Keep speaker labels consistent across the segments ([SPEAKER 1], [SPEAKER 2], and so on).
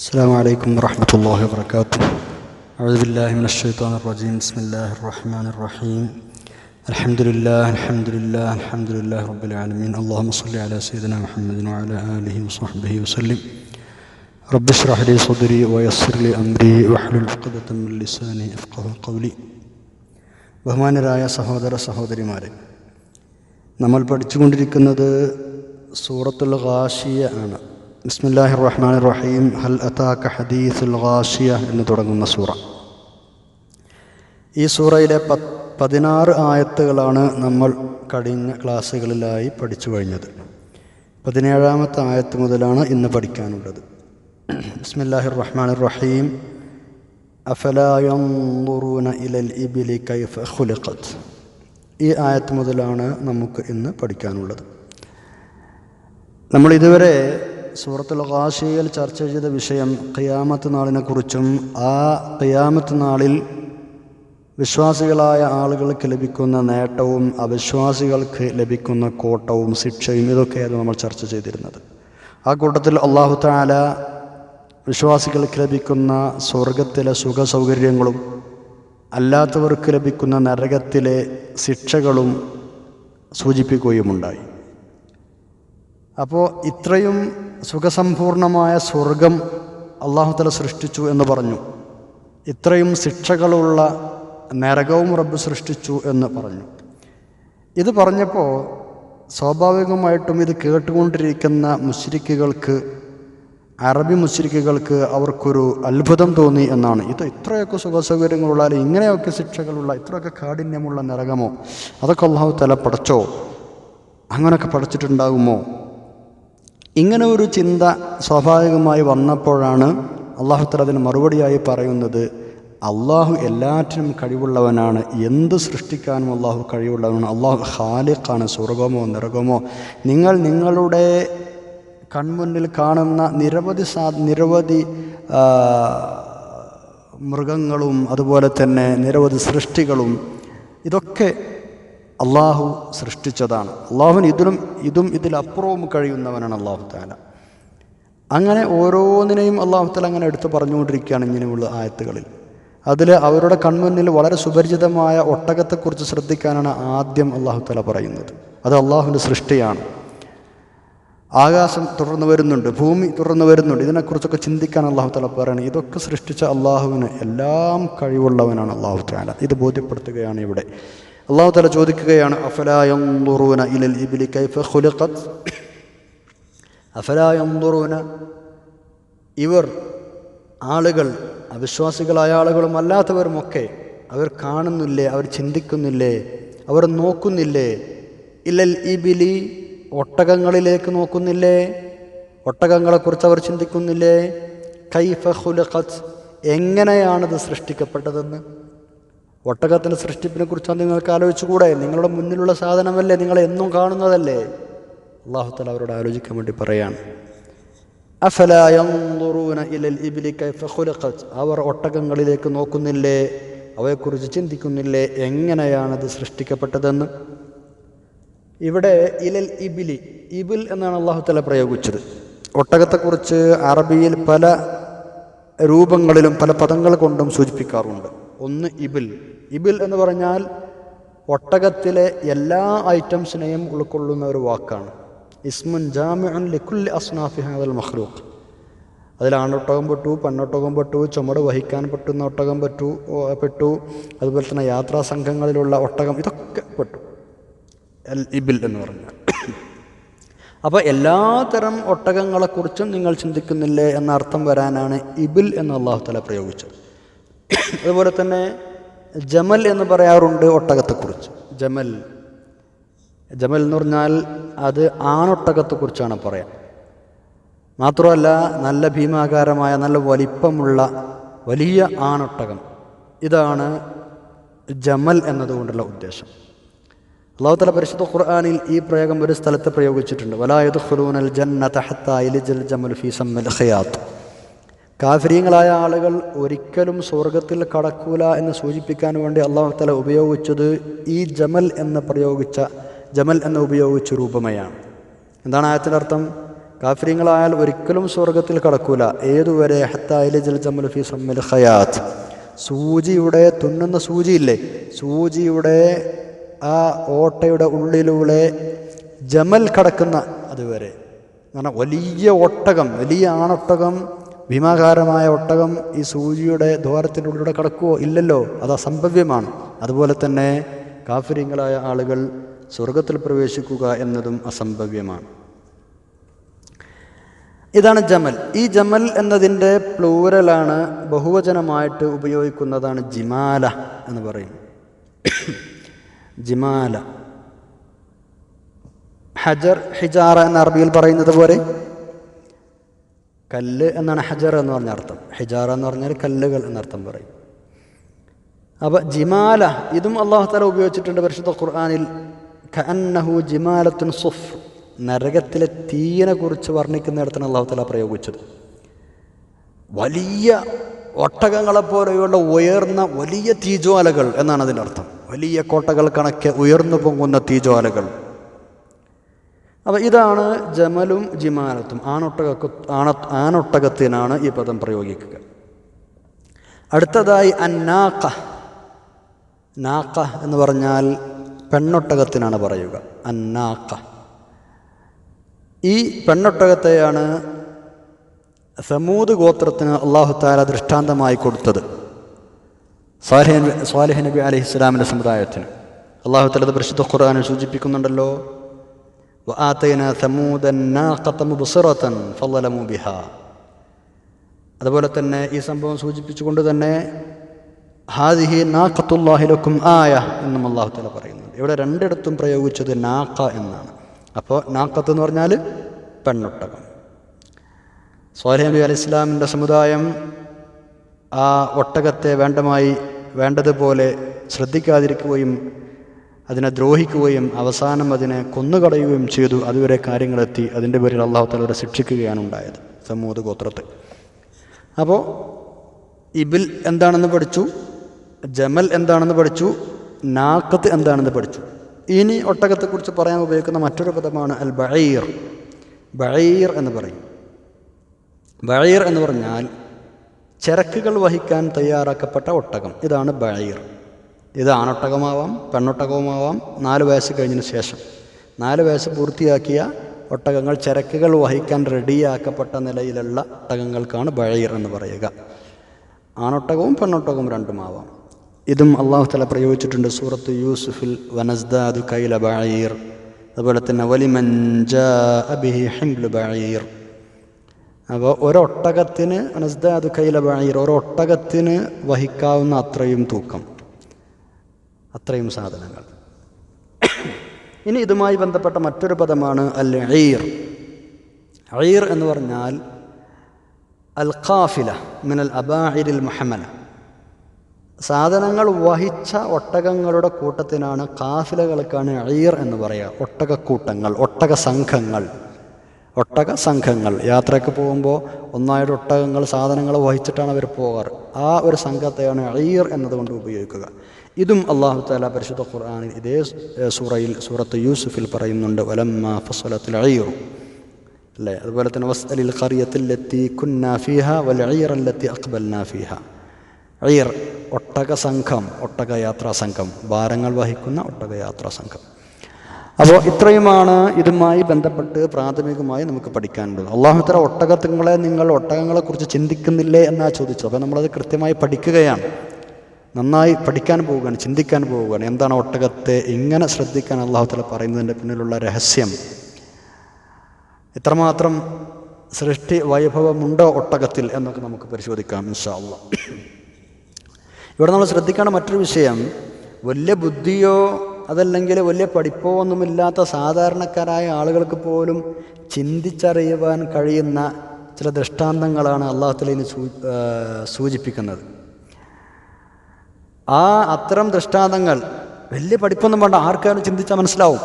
[SPEAKER 1] السلام عليكم ورحمة الله وبركاته أعوذ بالله من الشيطان الرجيم بسم الله الرحمن الرحيم الحمد لله الحمد لله الحمد لله رب العالمين اللهم صل على سيدنا محمد وعلى آله وصحبه وسلم رب اشرح لي صدري ويسر لي أمري واحلل عقدة من لساني يفقه قولي ബഹുമാനരായ സഹോദര സഹോദരിമാരെ നമ്മൾ പഠിച്ചുകൊണ്ടിരിക്കുന്നത് സൂറത്തുൽ ഗാഷിയ ആണ് ബിസ്മില്ലാഹി റഹ്മാൻ റഹീം ഹൽ അതാക ഹദീസുൽ ഗാഷിയ എന്ന് തുടങ്ങുന്ന സൂറ. ഈ സൂറയിലെ പത്ത് പതിനാറ് ആയത്തുകളാണ് നമ്മൾ കഴിഞ്ഞ ക്ലാസ്സുകളിലായി പഠിച്ചു കഴിഞ്ഞത്. പതിനേഴാമത്തെ ആയത്ത് മുതലാണ് ഇന്ന് പഠിക്കാനുള്ളത്. ബിസ്മില്ലാഹി റഹ്മാൻ റഹീം അഫലാ യൻദുറൂന ഇലൽ ഇബിലി കൈഫ് ഹുലിഖത്ത് ഈ ആയത്ത് മുതലാണ് നമുക്ക് ഇന്ന് പഠിക്കാനുള്ളത്. നമ്മൾ ഇതുവരെ സൂറത്തുൽ ഖാശിയിൽ ചർച്ച ചെയ്ത വിഷയം ഖിയാമത്ത് നാളിനെക്കുറിച്ചും ആ ഖിയാമത്ത് നാളിൽ വിശ്വാസികളായ ആളുകൾക്ക് ലഭിക്കുന്ന നേട്ടവും അവിശ്വാസികൾക്ക് ലഭിക്കുന്ന കോട്ടവും ശിക്ഷയും ഇതൊക്കെയായിരുന്നു നമ്മൾ ചർച്ച ചെയ്തിരുന്നത്. ആ കൂട്ടത്തിൽ അള്ളാഹു താല വിശ്വാസികൾക്ക് ലഭിക്കുന്ന സ്വർഗത്തിലെ സുഖ സൗകര്യങ്ങളും അല്ലാത്തവർക്ക് ലഭിക്കുന്ന നരകത്തിലെ ശിക്ഷകളും സൂചിപ്പിക്കുകയുമുണ്ടായി. അപ്പോൾ ഇത്രയും സുഖസമ്പൂർണമായ സ്വർഗം അള്ളാഹുതല സൃഷ്ടിച്ചു എന്ന് പറഞ്ഞു. ഇത്രയും ശിക്ഷകളുള്ള നരകവും റബ്ബ് സൃഷ്ടിച്ചു എന്ന് പറഞ്ഞു. ഇത് പറഞ്ഞപ്പോൾ സ്വാഭാവികമായിട്ടും ഇത് കേട്ടുകൊണ്ടിരിക്കുന്ന മുസ്ലിക്കുകൾക്ക് അറബി മുസ്ലിക്കുകൾക്ക് അവർക്കൊരു അത്ഭുതം തോന്നി എന്നാണ്. ഇത് ഇത്രയൊക്കെ സുഖസൗകര്യങ്ങളുള്ള അല്ലെങ്കിൽ ഇങ്ങനെയൊക്കെ ശിക്ഷകളുള്ള ഇത്രയൊക്കെ കാഠിന്യമുള്ള നരകമോ? അതൊക്കെ അള്ളാഹു തല പടച്ചോ അങ്ങനെയൊക്കെ പഠിച്ചിട്ടുണ്ടാകുമോ ഇങ്ങനെ ഒരു ചിന്ത സ്വാഭാവികമായി വന്നപ്പോഴാണ് അള്ളാഹു തല അതിന് മറുപടിയായി പറയുന്നത് അള്ളാഹു എല്ലാറ്റിനും കഴിവുള്ളവനാണ്. എന്ത് സൃഷ്ടിക്കാനും അള്ളാഹു കഴിവുള്ളവനാണ്. അള്ളാഹു ഖാലിഖാണ്. സ്വർഗമോ നിറകമോ നിങ്ങൾ നിങ്ങളുടെ കൺമുന്നിൽ കാണുന്ന നിരവധി സാ നിരവധി മൃഗങ്ങളും അതുപോലെ തന്നെ നിരവധി സൃഷ്ടികളും ഇതൊക്കെ അള്ളാഹു സൃഷ്ടിച്ചതാണ്. അള്ളാഹുവിന് ഇതിലും ഇതും ഇതിലപ്പുറവും കഴിയുന്നവനാണ് അള്ളാഹു താല അങ്ങനെ ഓരോന്നിനെയും അള്ളാഹു താല അങ്ങനെ എടുത്ത് പറഞ്ഞുകൊണ്ടിരിക്കുകയാണ് ഇങ്ങനെയുള്ള ആയത്തുകളിൽ. അതിൽ അവരുടെ കൺമുന്നിൽ വളരെ സുപരിചിതമായ ഒട്ടകത്തെക്കുറിച്ച് ശ്രദ്ധിക്കാനാണ് ആദ്യം അള്ളാഹു താല പറയുന്നത്. അത് അള്ളാഹുവിന്റെ സൃഷ്ടിയാണ്. ആകാശം തുടർന്ന് വരുന്നുണ്ട് ഭൂമി തുടർന്ന് വരുന്നുണ്ട്. ഇതിനെക്കുറിച്ചൊക്കെ ചിന്തിക്കാൻ അള്ളാഹു താല പറയണം ഇതൊക്കെ സൃഷ്ടിച്ച അള്ളാഹുവിന് എല്ലാം കഴിവുള്ളവനാണ് അള്ളാഹു താല ഇത് ബോധ്യപ്പെടുത്തുകയാണ് ഇവിടെ. അള്ളാഹു തല ചോദിക്കുകയാണ് അഫലായൂന ഇലൽ ഇബിലി കൈഫ ഖുലിഖത്ത് അഫലായൂന ഇവർ ആളുകൾ അവിശ്വാസികളായ ആളുകളും അല്ലാത്തവരുമൊക്കെ അവർ കാണുന്നില്ലേ അവർ ചിന്തിക്കുന്നില്ലേ അവർ നോക്കുന്നില്ലേ? ഇല്ലൽ ഇബിലി ഒട്ടകങ്ങളിലേക്ക് നോക്കുന്നില്ലേ? ഒട്ടകങ്ങളെക്കുറിച്ച് അവർ ചിന്തിക്കുന്നില്ലേ? കൈഫ ഖുലഖത്ത് എങ്ങനെയാണിത് സൃഷ്ടിക്കപ്പെട്ടതെന്ന്? ഒട്ടകത്തിന്റെ സൃഷ്ടിപ്പിനെ കുറിച്ചാണ് നിങ്ങൾക്ക് ആലോചിച്ചുകൂടെ? നിങ്ങളുടെ മുന്നിലുള്ള സാധനമല്ലേ? നിങ്ങൾ എന്നും കാണുന്നതല്ലേ? അള്ളാഹുത്തല അവരോട് ആലോചിക്കാൻ വേണ്ടി പറയാണ്. അവർ ഒട്ടകങ്ങളിലേക്ക് നോക്കുന്നില്ലേ? അവയെക്കുറിച്ച് ചിന്തിക്കുന്നില്ലേ? എങ്ങനെയാണത് സൃഷ്ടിക്കപ്പെട്ടതെന്ന്? ഇവിടെ ഇലൽ ഇബിലി ഇബിൽ എന്നാണ് അള്ളാഹുത്തല തല പ്രയോഗിച്ചത്. ഒട്ടകത്തെക്കുറിച്ച് അറബിയിൽ പല രൂപങ്ങളിലും പല പദങ്ങൾ കൊണ്ടും സൂചിപ്പിക്കാറുണ്ട്. ഒന്ന് ഇബിൽ. ഇബിൽ എന്ന് പറഞ്ഞാൽ ഒട്ടകത്തിലെ എല്ലാ ഐറ്റംസിനെയും ഉൾക്കൊള്ളുന്ന ഒരു വാക്കാണ്. ഇസ്മുൻ ജാമിഅൻ ലിക്കുൽ അസ്നാഫി മഖ്ലൂഖ്. അതിൽ ആണൊട്ടകം പെട്ടു പെണ്ണൊട്ടകം പെട്ടു ചുമട് വഹിക്കാൻ പറ്റുന്ന ഒട്ടകം പറ്റു പെട്ടു അതുപോലെ തന്നെ യാത്രാ സംഘങ്ങളിലുള്ള ഒട്ടകം ഇതൊക്കെ പെട്ടു. എൽ ഇബിൽ എന്ന് പറഞ്ഞാൽ. അപ്പോൾ എല്ലാത്തരം ഒട്ടകങ്ങളെക്കുറിച്ചും നിങ്ങൾ ചിന്തിക്കുന്നില്ലേ എന്ന അർത്ഥം വരാനാണ് ഇബിൽ എന്ന് തല പ്രയോഗിച്ചത്. അതുപോലെ തന്നെ ജമൽ എന്ന് പറയാറുണ്ട് ഒട്ടകത്തെക്കുറിച്ച്. ജമൽ. ജമൽ എന്ന് പറഞ്ഞാൽ അത് ആണൊട്ടകത്തെക്കുറിച്ചാണ് പറയാം. മാത്രമല്ല നല്ല ഭീമാകാരമായ നല്ല വലിപ്പമുള്ള വലിയ ആണൊട്ടകം. ഇതാണ് ജമൽ എന്നതുകൊണ്ടുള്ള ഉദ്ദേശം. അള്ളാഹുത്തല പരിശുദ്ധ ഖുർആാനിൽ ഈ പ്രയോഗം ഒരു സ്ഥലത്ത് പ്രയോഗിച്ചിട്ടുണ്ട്. വലായത് ഖുലൂനൽ ജന്നൽ ജമൽ ഫി സമ്മൽ ഖയാത്ത്. കാഫര്യങ്ങളായ ആളുകൾ ഒരിക്കലും സ്വർഗത്തിൽ കടക്കൂല എന്ന് സൂചിപ്പിക്കാൻ വേണ്ടി അള്ളാഹുത്തല ഉപയോഗിച്ചത് ഈ ജമൽ എന്ന് പ്രയോഗിച്ച ജമൽ എന്ന് ഉപയോഗിച്ച രൂപമയാണ്. എന്താണ് ആയത്തിന്റെ അർത്ഥം? കാഫര്യങ്ങളായാൽ ഒരിക്കലും സ്വർഗത്തിൽ കടക്കൂല. ഏതുവരെ? ഹത്തായിലെ ജമൽ ഫി സമ്മൽ ഹയാത്ത് സൂചിയുടെ തുന്നുന്ന സൂചിയില്ലേ? സൂചിയുടെ ആ ഓട്ടയുടെ ഉള്ളിലൂടെ ജമൽ കടക്കുന്ന അതുവരെ. എന്ന് പറഞ്ഞാൽ വലിയ ഒട്ടകം വലിയ ആണൊട്ടകം ഭീമാകാരമായ ഒട്ടകം ഈ സൂചിയുടെ ദ്വാരത്തിന്റെ ഉള്ളിലൂടെ കടക്കുവോ? ഇല്ലല്ലോ. അത് അസംഭവ്യമാണ് അതുപോലെ തന്നെ കാഫര്യങ്ങളായ ആളുകൾ സ്വർഗത്തിൽ പ്രവേശിക്കുക എന്നതും അസംഭവ്യമാണ്. ഇതാണ് ജമൽ. ഈ ജമൽ എന്നതിന്റെ പ്ലൂരലാണ് ബഹുവചനമായിട്ട് ഉപയോഗിക്കുന്നതാണ് ജിമാല എന്ന് പറയും ജിമാല. ഹജർ ഹിജാറ എന്ന അറബിയിൽ പറയുന്നത് പോലെ കല്ല് എന്നാണ് ഹജർ എന്ന് പറഞ്ഞ അർത്ഥം. ഹിജാറ എന്ന് പറഞ്ഞാൽ കല്ലുകൾ എന്നർത്ഥം പറയും. അപ്പോൾ ജിമാല ഇതും അള്ളാഹു താല ഉപയോഗിച്ചിട്ടുണ്ട് പരിശുദ്ധ ഖുർആാനിൽ. ഖന്നഹു ജിമാലത്തുൻ സുഫ് നരകത്തിലെ തീയനെ കുറിച്ച് വർണിക്കുന്നിടത്താണ് അള്ളാഹു പ്രയോഗിച്ചത്. വലിയ ഒട്ടകങ്ങളെപ്പോലെയുള്ള ഉയർന്ന വലിയ തീജ്വാലകൾ എന്നാണ് അതിന്റെ അർത്ഥം. വലിയ കോട്ടകൾ കണക്കെ ഉയർന്നു പൊങ്ങുന്ന തീജ്വാലകൾ. അപ്പോൾ ഇതാണ് ജമലും ജിമാലത്തും. ആണൊട്ടക ആണ ആണൊട്ടകത്തിനാണ് ഈ പദം പ്രയോഗിക്കുക. അടുത്തതായി അന്നാക്ക നാക്ക എന്ന് പറഞ്ഞാൽ പെണ്ണൊട്ടകത്തിനാണ് പറയുക. അന്നാക്ക ഈ പെണ്ണൊട്ടകത്തെയാണ് സമൂത് ഗോത്രത്തിന് അള്ളാഹു താല ദൃഷ്ടാന്തമായി കൊടുത്തത്. സ്വാലിഹ് നബി അലഹി ഇസ്ലാമിന്റെ സമുദായത്തിന്. അള്ളാഹു താല പരിശുദ്ധ ഖുർആാനിൽ സൂചിപ്പിക്കുന്നുണ്ടല്ലോ. വാത്തൈന സമൂദൻ മുബ്സിറത ഫലമുബിഹ അതുപോലെ തന്നെ ഈ സംഭവം സൂചിപ്പിച്ചുകൊണ്ട് തന്നെ ഹാദിഹി നാക്കത്തുല്ലാഹിലക്കും ആയ എന്നും അള്ളാഹുത്തല തല പറയുന്നുണ്ട്. ഇവിടെ രണ്ടിടത്തും പ്രയോഗിച്ചത് നാക്ക എന്നാണ്. അപ്പോൾ നാക്കത്ത് എന്ന് പറഞ്ഞാൽ പെണ്ണൊട്ടകം. സ്വാലി നബി അലി ഇസ്ലാമിന്റെ സമുദായം ആ ഒട്ടകത്തെ വേണ്ടമായി വേണ്ടതുപോലെ ശ്രദ്ധിക്കാതിരിക്കുകയും അതിനെ ദ്രോഹിക്കുകയും അവസാനം അതിനെ കൊന്നുകളയുകയും ചെയ്തു. അതുവരെ കാര്യങ്ങളെത്തി. അതിന്റെ പേരിൽ അള്ളാഹു തലവരെ ശിക്ഷിക്കുകയാണ് ഉണ്ടായത് സമൂഹ ഗോത്രത്തെ. അപ്പോൾ ഇബിൽ എന്താണെന്ന് പഠിച്ചു? ജമൽ എന്താണെന്ന് പഠിച്ചു? നാക്കത്ത് എന്താണെന്ന് പഠിച്ചു? ഇനി ഒട്ടകത്തെക്കുറിച്ച് പറയാൻ ഉപയോഗിക്കുന്ന മറ്റൊരു പദമാണ് അൽ ബഴീർ ബഴീർ എന്ന് പറയും. ബഴീർ എന്ന് പറഞ്ഞാൽ ചരക്കുകൾ വഹിക്കാൻ തയ്യാറാക്കപ്പെട്ട ഒട്ടകം. ഇതാണ് ബഴീർ ഇത് ആണൊട്ടകമാവാം പെണ്ണൊട്ടകവുമാവാം. നാല് വയസ്സ് കഴിഞ്ഞതിന് ശേഷം. നാല് വയസ്സ് പൂർത്തിയാക്കിയ ഒട്ടകങ്ങൾ ചരക്കുകൾ വഹിക്കാൻ റെഡിയാക്കപ്പെട്ട നിലയിലുള്ള ഒട്ടകങ്ങൾക്കാണ് ബഴയർ എന്ന് പറയുക. ആണൊട്ടകവും പെണ്ണൊട്ടകവും രണ്ടുമാവാം. ഇതും അള്ളാഹു തല പ്രയോഗിച്ചിട്ടുണ്ട് സൂറത്ത് യൂസുഫിൽ വനസ്ദാദു കൈല ബഴയീർ അതുപോലെ തന്നെ വലിമഞ്ചി ബഴീർ അപ്പോൾ ഒരൊട്ടകത്തിന് വനസ്ദാദു കൈല ബഴയീർ ഒരൊട്ടകത്തിന് വഹിക്കാവുന്ന അത്രയും തൂക്കം. അത്രയും സാധനങ്ങൾ. ഇനി ഇതുമായി ബന്ധപ്പെട്ട മറ്റൊരു പദമാണ് അൽ ഐർ ഐർ എന്ന് പറഞ്ഞാൽ അൽ ഖാഫില മിനൽ അബാഹിരിൽ മുഹമ്മല. സാധനങ്ങൾ വഹിച്ച ഒട്ടകങ്ങളുടെ കൂട്ടത്തിനാണ് കാഫിലകൾക്കാണ് ഐർ എന്ന് പറയുക. ഒട്ടകക്കൂട്ടങ്ങൾ ഒട്ടക സംഘങ്ങൾ ഒട്ടക സംഘങ്ങൾ യാത്രയ്ക്ക് പോകുമ്പോൾ ഒന്നായിട്ട് ഒട്ടകങ്ങൾ സാധനങ്ങൾ വഹിച്ചിട്ടാണ് അവർ പോകാറ്. ആ ഒരു സംഘത്തെയാണ് ഐർ എന്നതുകൊണ്ട് ഉപയോഗിക്കുക. ഇതും അള്ളാഹു താല പരിശുദ്ധ ഖുർആാനിൽ ഇതേ സൂറയിൽ സൂറത്ത് യൂസുഫിൽ പറയുന്നുണ്ട് വലമ്മ ഫസലത്തിൽ അയ്യറു അല്ലേ? അതുപോലെ തന്നെ വസ്അലിൽ ഖറിയത്തിലെത്തി കുന്ന ഫീഹ വൽ അയ്യറല്ലെത്തി അക്ബൽ നാഫിഹ അയ്യർ ഒട്ടക സംഘം ഒട്ടക യാത്രാ സംഘം ഭാരങ്ങൾ വഹിക്കുന്ന ഒട്ടക യാത്രാ സംഘം. അപ്പോൾ ഇത്രയുമാണ് ഇതുമായി ബന്ധപ്പെട്ട് പ്രാഥമികമായി നമുക്ക് പഠിക്കാനുള്ളത്. അള്ളാഹുത്തല ഒട്ടകത്തുങ്ങളെ നിങ്ങൾ ഒട്ടകങ്ങളെക്കുറിച്ച് ചിന്തിക്കുന്നില്ലേ എന്നാണ് ചോദിച്ചത് അപ്പോൾ നമ്മളത് കൃത്യമായി പഠിക്കുകയാണ്. നന്നായി പഠിക്കാൻ പോവുകയാണ് ചിന്തിക്കാൻ പോവുകയാണ്. എന്താണ് ഒട്ടകത്തെ ഇങ്ങനെ ശ്രദ്ധിക്കാൻ അള്ളാഹുത്തല പറയുന്നതിന്റെ പിന്നിലുള്ള രഹസ്യം? എത്രമാത്രം സൃഷ്ടി വൈഭവമുണ്ടോ ഒട്ടകത്തിൽ എന്നൊക്കെ നമുക്ക് പരിശോധിക്കാം ഇൻഷാ ഇവിടെ നമ്മൾ ശ്രദ്ധിക്കേണ്ട മറ്റൊരു വിഷയം വലിയ ബുദ്ധിയോ അതല്ലെങ്കിൽ വലിയ പഠിപ്പോ ഒന്നുമില്ലാത്ത സാധാരണക്കാരായ ആളുകൾക്ക് പോലും ചിന്തിച്ചറിയുവാൻ കഴിയുന്ന ചില ദൃഷ്ടാന്തങ്ങളാണ് അള്ളാഹുത്തലിന് സൂചിപ്പിക്കുന്നത്. ആ അത്തരം ദൃഷ്ടാന്തങ്ങൾ വലിയ പഠിപ്പൊന്നും വേണ്ട. ആർക്കാരും ചിന്തിച്ചാൽ മനസ്സിലാവും.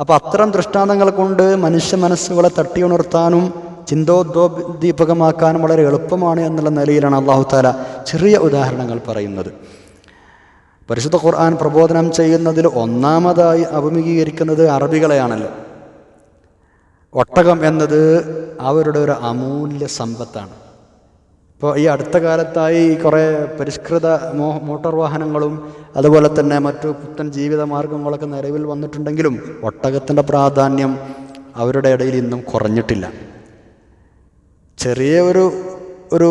[SPEAKER 1] അപ്പോൾ അത്തരം ദൃഷ്ടാന്തങ്ങൾ കൊണ്ട് മനുഷ്യ മനസ്സുകളെ തട്ടിയുണർത്താനും ചിന്തോദ്ദീപകമാക്കാനും വളരെ എളുപ്പമാണ് എന്നുള്ള നിലയിലാണ് അള്ളാഹു താല ചെറിയ ഉദാഹരണങ്ങൾ പറയുന്നത്. പരിശുദ്ധ ഖുർആൻ പ്രബോധനം ചെയ്യുന്നതിൽ ഒന്നാമതായി അഭിമുഖീകരിക്കുന്നത് അറബികളെയാണല്ലോ. ഒട്ടകം എന്നത് അവരുടെ ഒരു അമൂല്യ സമ്പത്താണ്. ഇപ്പോൾ ഈ അടുത്ത കാലത്തായി കുറേ പരിഷ്കൃത മോ മോട്ടോർ വാഹനങ്ങളും അതുപോലെ തന്നെ മറ്റു പുത്തൻ ജീവിത മാർഗങ്ങളൊക്കെ നിലവിൽ വന്നിട്ടുണ്ടെങ്കിലും ഒട്ടകത്തിന്റെ പ്രാധാന്യം അവരുടെ ഇടയിൽ ഇന്നും കുറഞ്ഞിട്ടില്ല. ചെറിയ ഒരു ഒരു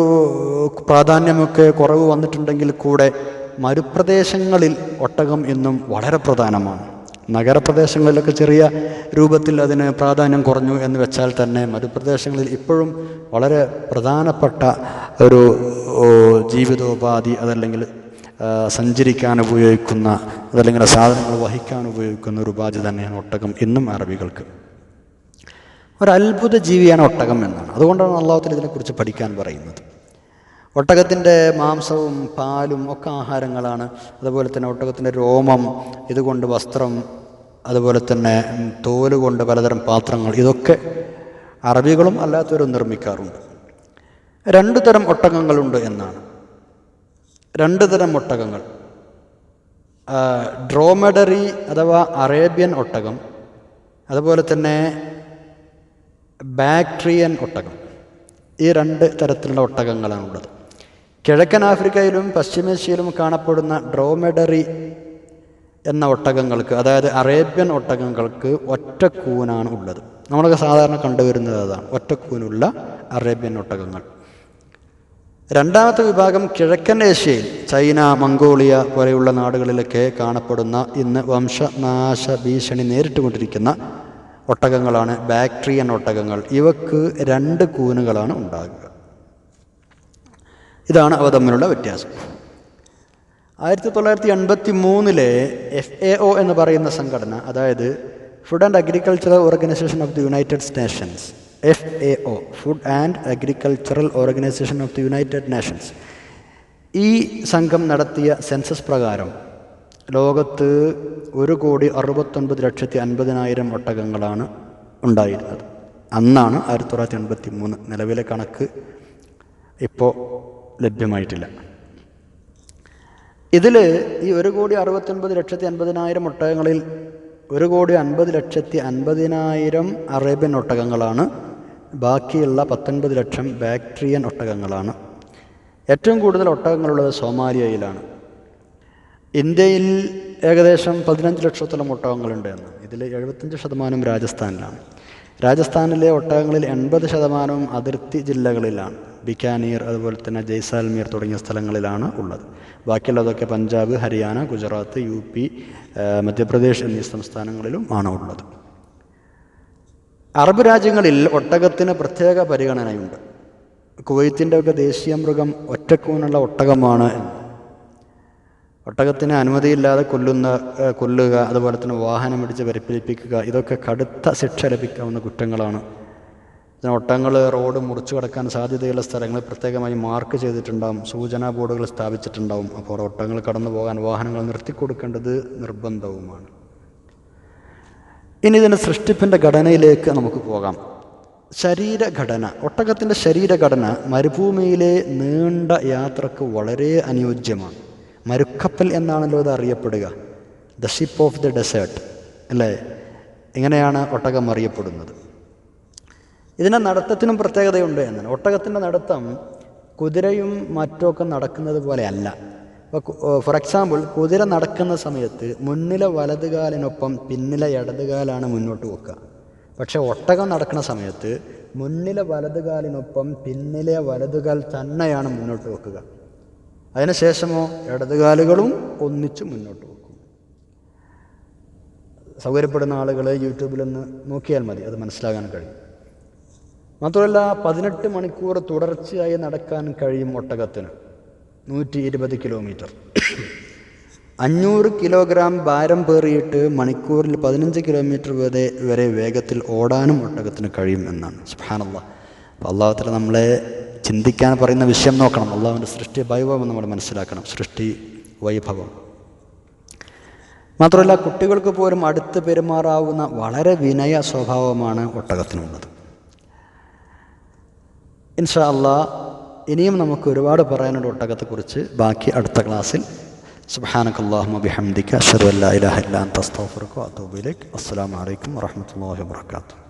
[SPEAKER 1] പ്രാധാന്യമൊക്കെ കുറവ് വന്നിട്ടുണ്ടെങ്കിൽ കൂടെ മരുപ്രദേശങ്ങളിൽ ഒട്ടകം ഇന്നും വളരെ പ്രധാനമാണ്. നഗരപ്രദേശങ്ങളിലൊക്കെ ചെറിയ രൂപത്തിൽ അതിന് പ്രാധാന്യം കുറഞ്ഞു എന്ന് വെച്ചാൽ തന്നെ മരുപ്രദേശങ്ങളിൽ ഇപ്പോഴും വളരെ പ്രധാനപ്പെട്ട ഒരു ജീവിതോപാധി അതല്ലെങ്കിൽ സഞ്ചരിക്കാൻ ഉപയോഗിക്കുന്ന അതല്ലെങ്കിൽ സാധനങ്ങൾ വഹിക്കാൻ ഉപയോഗിക്കുന്ന ഒരു ഉപാധി തന്നെയാണ് ഒട്ടകം ഇന്നും അറബികൾക്ക്. ഒരു അത്ഭുത ജീവിയാണ് ഒട്ടകം എന്നാണ്. അതുകൊണ്ടാണ് അള്ളാഹുത്തിൽ ഇതിനെക്കുറിച്ച് പഠിക്കാൻ പറയുന്നത്. ഒട്ടകത്തിന്റെ മാംസവും പാലും ഒക്കെ ആഹാരങ്ങളാണ്. അതുപോലെ തന്നെ ഒട്ടകത്തിന്റെ രോമം ഇതുകൊണ്ട് വസ്ത്രം അതുപോലെ തന്നെ തോൽ കൊണ്ട് പലതരം പാത്രങ്ങൾ ഇതൊക്കെ അറബികളും അല്ലാത്തവരും നിർമ്മിക്കാറുണ്ട്. രണ്ടു തരം ഒട്ടകങ്ങളുണ്ട് എന്നാണ്. രണ്ട് തരം ഒട്ടകങ്ങൾ. ഡ്രോമഡറി അഥവാ അറേബ്യൻ ഒട്ടകം അതുപോലെ തന്നെ ബാക്ട്രിയൻ ഒട്ടകം. ഈ രണ്ട് തരത്തിലുള്ള ഒട്ടകങ്ങളാണുള്ളത്. കിഴക്കൻ ആഫ്രിക്കയിലും പശ്ചിമേഷ്യയിലും കാണപ്പെടുന്ന ഡ്രോമെഡറി എന്ന ഒട്ടകങ്ങൾക്ക് അതായത് അറേബ്യൻ ഒട്ടകങ്ങൾക്ക് ഒറ്റക്കൂനാണ് ഉള്ളത്. നമ്മളൊക്കെ സാധാരണ കണ്ടുവരുന്നത് അതാണ്. ഒറ്റക്കൂനുള്ള അറേബ്യൻ ഒട്ടകങ്ങൾ. രണ്ടാമത്തെ വിഭാഗം കിഴക്കൻ ഏഷ്യയിൽ ചൈന മംഗോളിയ പോലെയുള്ള നാടുകളിലൊക്കെ കാണപ്പെടുന്ന ഇന്ന് വംശനാശ ഭീഷണി നേരിട്ടുകൊണ്ടിരിക്കുന്ന ഒട്ടകങ്ങളാണ്. ബാക്ട്രിയൻ ഒട്ടകങ്ങൾ. ഇവക്ക് രണ്ട് കൂനുകളാണ് ഉണ്ടാകുക. ഇതാണ് അവ തമ്മിലുള്ള വ്യത്യാസം. ആയിരത്തി തൊള്ളായിരത്തി എൺപത്തി മൂന്നിലെ എഫ് എ ഒ എന്ന് പറയുന്ന സംഘടന അതായത് food and agricultural organisation of the United Nations F A O food and agricultural organisation of the United Nations ഈ സംഘം നടത്തിയ സെൻസസ് പ്രകാരം ലോകത്ത് ഒരു കോടി അറുപത്തൊൻപത് ലക്ഷത്തി അൻപതിനായിരം ഒട്ടകങ്ങളാണ് ഉണ്ടായിരുന്നത്. അന്നാണ് ആയിരത്തി തൊള്ളായിരത്തി എൺപത്തി മൂന്ന് നിലവിലെ കണക്ക്. ഇപ്പോൾ ലഭ്യമായിട്ടില്ല. ഇതിൽ ഈ ഒരു കോടി അറുപത്തൊൻപത് ലക്ഷത്തി അൻപതിനായിരം ഒട്ടകങ്ങളിൽ ഒരു കോടി അൻപത് ലക്ഷത്തി അൻപതിനായിരം അറേബ്യൻ ഒട്ടകങ്ങളാണ്. ബാക്കിയുള്ള പത്തൊൻപത് ലക്ഷം ബാക്ട്രിയൻ ഒട്ടകങ്ങളാണ്. ഏറ്റവും കൂടുതൽ ഒട്ടകങ്ങളുള്ളത് സോമാലിയയിലാണ്. ഇന്ത്യയിൽ ഏകദേശം പതിനഞ്ച് ലക്ഷത്തോളം ഒട്ടകങ്ങളുണ്ട് എന്ന്. ഇതിൽ എഴുപത്തഞ്ച് ശതമാനം രാജസ്ഥാനിലാണ്. രാജസ്ഥാനിലെ ഒട്ടകങ്ങളിൽ എൺപത് ശതമാനവും അതിർത്തി ജില്ലകളിലാണ്. ബിക്കാനീർ അതുപോലെ തന്നെ ജയ്സാൽമീർ തുടങ്ങിയ സ്ഥലങ്ങളിലാണ് ഉള്ളത്. ബാക്കിയുള്ളതൊക്കെ പഞ്ചാബ് ഹരിയാന ഗുജറാത്ത് യു പി മധ്യപ്രദേശ് എന്നീ സംസ്ഥാനങ്ങളിലും ആണ് ഉള്ളത്. അറബ് രാജ്യങ്ങളിൽ ഒട്ടകത്തിന് പ്രത്യേക പരിഗണനയുണ്ട്. കുവൈത്തിന്റെ ഒക്കെ ദേശീയ മൃഗം ഒറ്റക്കൂനുള്ള ഒട്ടകമാണ് ഒട്ടകത്തിന് അനുമതിയില്ലാതെ കൊല്ലുന്ന കൊല്ലുക അതുപോലെ തന്നെ വാഹനം ഇടിച്ച് പരിപ്പിലിപ്പിക്കുക ഇതൊക്കെ കടുത്ത ശിക്ഷ ലഭിക്കാവുന്ന കുറ്റങ്ങളാണ് ഇതിന് ഒട്ടങ്ങൾ റോഡ് മുറിച്ചു കടക്കാൻ സാധ്യതയുള്ള സ്ഥലങ്ങൾ പ്രത്യേകമായി മാർക്ക് ചെയ്തിട്ടുണ്ടാവും. സൂചനാ ബോർഡുകൾ സ്ഥാപിച്ചിട്ടുണ്ടാവും. അപ്പോൾ ഒട്ടങ്ങൾ കടന്നു പോകാൻ വാഹനങ്ങൾ നിർത്തിക്കൊടുക്കേണ്ടത് നിർബന്ധവുമാണ്. ഇനി ഇതിന്റെ സൃഷ്ടിപ്പിന്റെ ഘടനയിലേക്ക് നമുക്ക് പോകാം. ശരീരഘടന. ഒട്ടകത്തിന്റെ ശരീരഘടന മരുഭൂമിയിലെ നീണ്ട യാത്രയ്ക്ക് വളരെ അനുയോജ്യമാണ്. മരുക്കപ്പൽ എന്നാണല്ലോ ഇത് അറിയപ്പെടുക. The ship of the desert അല്ലേ? ഇങ്ങനെയാണ് ഒട്ടകം അറിയപ്പെടുന്നത്? ഇതിന്റെ നടത്തത്തിനും പ്രത്യേകതയുണ്ട് എന്നാണ്. ഒട്ടകത്തിന്റെ നടത്തം കുതിരയും മറ്റുമൊക്കെ നടക്കുന്നത് പോലെയല്ല. ഇപ്പോൾ ഫോർ എക്സാമ്പിൾ കുതിര നടക്കുന്ന സമയത്ത് മുന്നിലെ വലതുകാലിനൊപ്പം പിന്നിലെ ഇടതുകാലാണ് മുന്നോട്ട് വെക്കുക. പക്ഷേ ഒട്ടകം നടക്കുന്ന സമയത്ത് മുന്നിലെ വലതുകാലിനൊപ്പം പിന്നിലെ വലതുകാൽ തന്നെയാണ് മുന്നോട്ട് വെക്കുക. അതിനുശേഷമോ ഇടതുകാലുകളും ഒന്നിച്ച് മുന്നോട്ട് വെക്കും. സൗകര്യപ്പെടുന്ന ആളുകൾ യൂട്യൂബിലൊന്ന് നോക്കിയാൽ മതി അത് മനസ്സിലാകാൻ കഴിയും. മാത്രമല്ല പതിനെട്ട് മണിക്കൂർ തുടർച്ചയായി നടക്കാൻ കഴിയും ഒട്ടകത്തിന്. നൂറ്റി ഇരുപത് കിലോമീറ്റർ. അഞ്ഞൂറ് കിലോഗ്രാം ഭാരം പേറിയിട്ട് മണിക്കൂറിൽ പതിനഞ്ച് കിലോമീറ്റർ വരെ വരെ വേഗത്തിൽ ഓടാനും ഒട്ടകത്തിന് കഴിയും എന്നാണ്. സുഹാനല്ല അപ്പോൾ അള്ളാഹത്തിൽ നമ്മളെ ചിന്തിക്കാൻ പറയുന്ന വിഷയം നോക്കണം. അള്ളാഹുവിന്റെ സൃഷ്ടി വൈഭവം നമ്മൾ മനസ്സിലാക്കണം. സൃഷ്ടി വൈഭവം. മാത്രമല്ല കുട്ടികൾക്ക് പോലും അടുത്ത് പെരുമാറാവുന്ന വളരെ വിനയ സ്വഭാവമാണ് ഒട്ടകത്തിനുള്ളത്. ഇൻഷാ അള്ളാ ഇനിയും നമുക്ക് ഒരുപാട് പറയാനുണ്ട് ഒട്ടകത്തെക്കുറിച്ച്. ബാക്കി അടുത്ത ക്ലാസ്സിൽ. അഷ്ഹദു അല്ലാ ഇലാഹ ഇല്ലാ അൻത അസ്തഗ്ഫിറുക വഅതൂബു ഇലൈക്. അസ്സലാമു അലൈക്കും വറഹ്മത്തുള്ളാഹി വബറകാതുഹു.